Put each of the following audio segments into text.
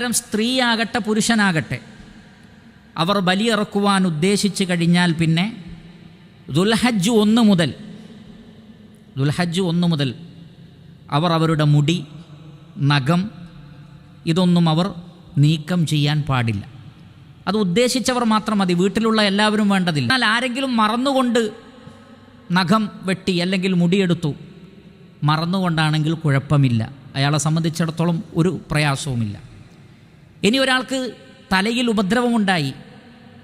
പകരം സ്ത്രീയാകട്ടെ പുരുഷനാകട്ടെ അവർ ബലിയിറക്കുവാൻ ഉദ്ദേശിച്ചു കഴിഞ്ഞാൽ പിന്നെ ദുൽഹജ്ജ് ഒന്ന് മുതൽ ദുൽഹജ്ജ് ഒന്ന് മുതൽ അവർ അവരുടെ മുടി നഖം ഇതൊന്നും അവർ നീക്കം ചെയ്യാൻ പാടില്ല. അത് ഉദ്ദേശിച്ചവർ മാത്രം മതി വീട്ടിലുള്ള എല്ലാവരും വേണ്ടതില്ല. എന്നാൽ ആരെങ്കിലും മറന്നുകൊണ്ട് നഖം വെട്ടി അല്ലെങ്കിൽ മുടിയെടുത്തു മറന്നുകൊണ്ടാണെങ്കിൽ കുഴപ്പമില്ല. അയാളെ സംബന്ധിച്ചിടത്തോളം ഒരു പ്രയാസവുമില്ല. ഇനി ഒരാൾക്ക് തലയിൽ ഉപദ്രവമുണ്ടായി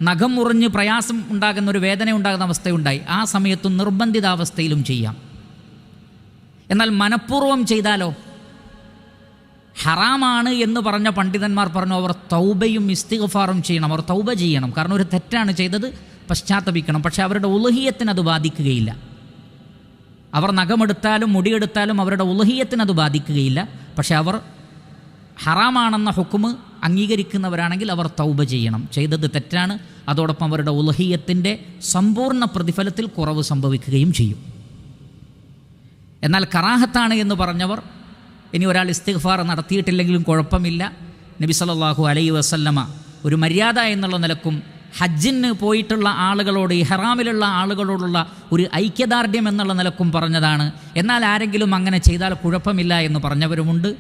നഖം മുറിഞ്ഞ് പ്രയാസം ഉണ്ടാകുന്ന ഒരു വേദന ഉണ്ടാകുന്ന അവസ്ഥയുണ്ടായി ആ സമയത്തും നിർബന്ധിതാവസ്ഥയിലും ചെയ്യാം. എന്നാൽ മനഃപൂർവം ചെയ്താലോ? ഹറാമാണ് എന്ന് പറഞ്ഞ പണ്ഡിതന്മാർ പറഞ്ഞു അവർ തൗബയും ഇസ്തിഗഫാറും ചെയ്യണം അവർ തൗബ ചെയ്യണം. കാരണം ഒരു തെറ്റാണ് ചെയ്തത് പശ്ചാത്തപിക്കണം. പക്ഷെ അവരുടെ ഉലഹിയത്തിന് അത് ബാധിക്കുകയില്ല. അവർ നഖമെടുത്താലും മുടിയെടുത്താലും അവരുടെ ഉലഹിയത്തിന് അത് ബാധിക്കുകയില്ല. പക്ഷെ അവർ ഹറാമാണെന്ന ഹുക്കുമ് അംഗീകരിക്കുന്നവരാണെങ്കിൽ അവർ തൗബ ചെയ്യണം. ചെയ്തത് തെറ്റാണ്. അതോടൊപ്പം അവരുടെ ഉലഹിയത്തിന്റെ സമ്പൂർണ പ്രതിഫലത്തിൽ കുറവ് സംഭവിക്കുകയും ചെയ്യും. എന്നാൽ കറാഹത്താണ് എന്ന് പറഞ്ഞവർ ഇനി ഒരാൾ ഇസ്തിഗ്ഫാർ നടത്തിയിട്ടില്ലെങ്കിലും കുഴപ്പമില്ല. നബി സല്ലല്ലാഹു അലൈ വസല്ലമ ഒരു മര്യാദ എന്നുള്ള നിലക്കും ഹജ്ജിന് പോയിട്ടുള്ള ആളുകളോട് ഇഹ്റാമിലുള്ള ആളുകളോടുള്ള ഒരു ഐക്യദാർഢ്യം എന്നുള്ള നിലക്കും പറഞ്ഞതാണ്. എന്നാൽ ആരെങ്കിലും അങ്ങനെ ചെയ്താൽ കുഴപ്പമില്ല എന്ന് പറഞ്ഞവരുമുണ്ട്.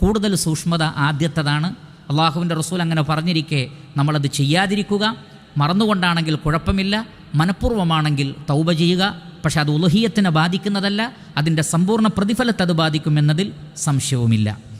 കൂടുതൽ സൂക്ഷ്മത ആദ്യത്തതാണ്. അള്ളാഹുവിന്റെ റസൂൽ അങ്ങനെ പറഞ്ഞിരിക്കെ നമ്മളത് ചെയ്യാതിരിക്കുക മറന്നുകൊണ്ടാണെങ്കിൽ കുഴപ്പമില്ല മനഃപൂർവമാണെങ്കിൽ തൗബ ചെയ്യുക പക്ഷെ അത് ഉലഹീയത്തിനെ ബാധിക്കുന്നതല്ല അതിന്റെ സമ്പൂർണ പ്രതിഫലത്തെ അത് ബാധിക്കുമെന്നതിൽ സംശയവുമില്ല.